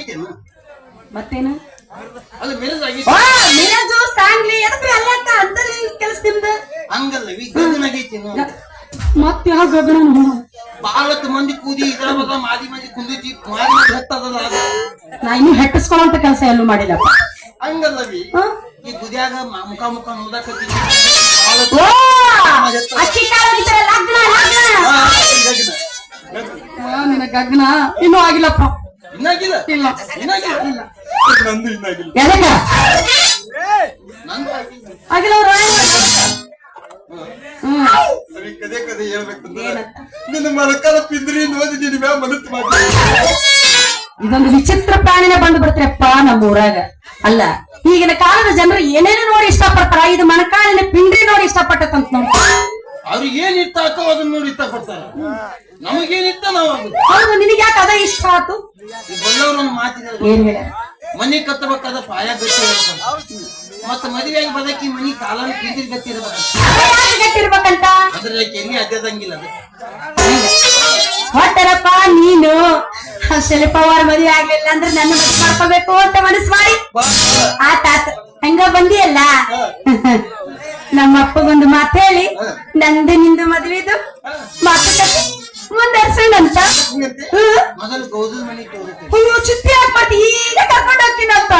ಆಗೈತೇನು ಮತ್ತೇನು? ಅದು ಮೆರಜ್ ಆ ಆಗೈತಿ ಸಾಂಗ್ಲಿ ಎದಕ್ರಿ ಅಲ್ಲಕ್ಕ ಅಂತ ಕೆಲಸ ನಿಮ್ದ? ಹಂಗಲ್ಲವಿ ಗಗನ ಆಗೈತೇನು. ಮತ್ ಯಾವ ಗಗನ ಬಾಳತ್ ಮಂದಿ ಕೂದಿ ಇದ್ರ ಬದ ಮಾದಿ ಮಂದಿ ಕುಂದಿಜಿ ಮಾದಿ ಮಂದಿ ಹತ್ತದಲ್ಲ ಅದು. ನಾ ಇನ್ನು ಹೆಟ್ಟಿಸ್ಕೊಳ್ಳೋಂತ ಕೆಲಸ ಎಲ್ಲೂ ಮಾಡಿಲ್ಲ ಹಂಗಲ್ಲವಿ ಹ? ಈ ಗುದಿಯಾಗ ಮುಖ ಮುಖ ಓ ಅಕ್ಕಿ ಲಗ್ನ ಲಗ್ನ. ಗಗ್ನ ಇನ್ನೂ ಆಗಿಲ್ಲಪ್ಪ. ಇನ್ನಾಗಿಲ್ಲ? ಇಲ್ಲ. ಇನ್ನಾಗಿಲ್ಲ? ನಂದು ಇನ್ನಾಗಿಲ್ಲ. ಎದಕ್ಕ ನಂದು ಆಗಿಲ್ಲ ಆಗಿಲ್ಲ ಅವ್ರ ಹ್ಮ್. ಸರಿ, ಕದೆ ಕದೆ ಹೇಳ್ಬೇಕಂದ್ರೆ ಏನಂತ? ನಿನ್ನ ಮರಕಾಲ ಪಿಂದ್ರಿ ನೋಡಿ ನಿನ್ನ ಮ್ಯಾಲ ಮನತ್ ಮಾಡಿ ಇದೊಂದು ವಿಚಿತ್ರ ಪ್ರಾಣಿನೇ ಬಂದು ಬಿಡ್ತೀರಪ್ಪ ನಮ್ಮ ಊರಾಗ ಅಲ್ಲ ಈಗಿನ ಕಾಲದ ಜನರು ಏನೇನು ನೋಡಿ ಇಷ್ಟಪಡ್ತಾರ. ಇದು ಮಣಕಾಳಿನ ಪಿಂಡ್ರಿ ನೋಡಿ ಇಷ್ಟಪಟ್ಟಂತ ನೋಡಿ ಅವ್ರಿಗೆ ಏನ್ ಇಷ್ಟ ಹಾಕೋ ಅದನ್ನ ನೋಡಿ ಇಷ್ಟ ಪಡ್ತಾರ ನಮಗೇನ್ ನಾವು ಹೌದು ನಿನಗೆ ಯಾಕೆ ಅದ ಇಷ್ಟ ಆತು? ಈ ಬಲ್ಲವ್ರನ್ನ ಮಾತಿದ್ದಾರೆ ಏನ್ ಹೇಳ? ಮನಿ ಕತ್ತಬೇಕಾದ ಪಾಯ ಗಟ್ಟಿ ಮತ್ತೆ ಮದುವೆಯಾಗಿ ಬದಕಿ ಮನಿ ಕಾಲನ ಪಿಂದಿರ್ ಗಟ್ಟಿ ಇರ್ಬೇಕಂತ ಗಟ್ಟಿರ್ಬೇಕಂತ ಅದ್ರ ಎಲ್ಲಿ ಅದ್ಯದಂಗಿಲ್ಲ ಅದು. ಹೊಟ್ಟರಪ್ಪ ನೀನು. ಶಿಲ್ಪವಾರ ಮದುವೆ ಆಗ್ಲಿಲ್ಲ ಅಂದ್ರೆ ನನ್ನ ಮದುವೆ ಮಾಡ್ಕೋಬೇಕು ಅಂತ ಮನಸ್ಸು ಮಾಡಿ. ಆತ ಆತ. ಹಂಗ ಬಂದಿಯಲ್ಲ? ನಮ್ಮ ಅಪ್ಪಗೊಂದು ಮಾತು ಹೇಳಿ. ನಂದು ನಿಂದು ಮದುವೆದು. ಮಾತುಕತೆ ಮುಂದರ್ಸೋಣಂತ. ಹ್ಮ್. ಚಿತ್ತಿ ಹಾಕ್ಬಾರ್ದು ಈಗ ಕರ್ಕೊಂಡು ಹೋಗ್ತೀನಂತ.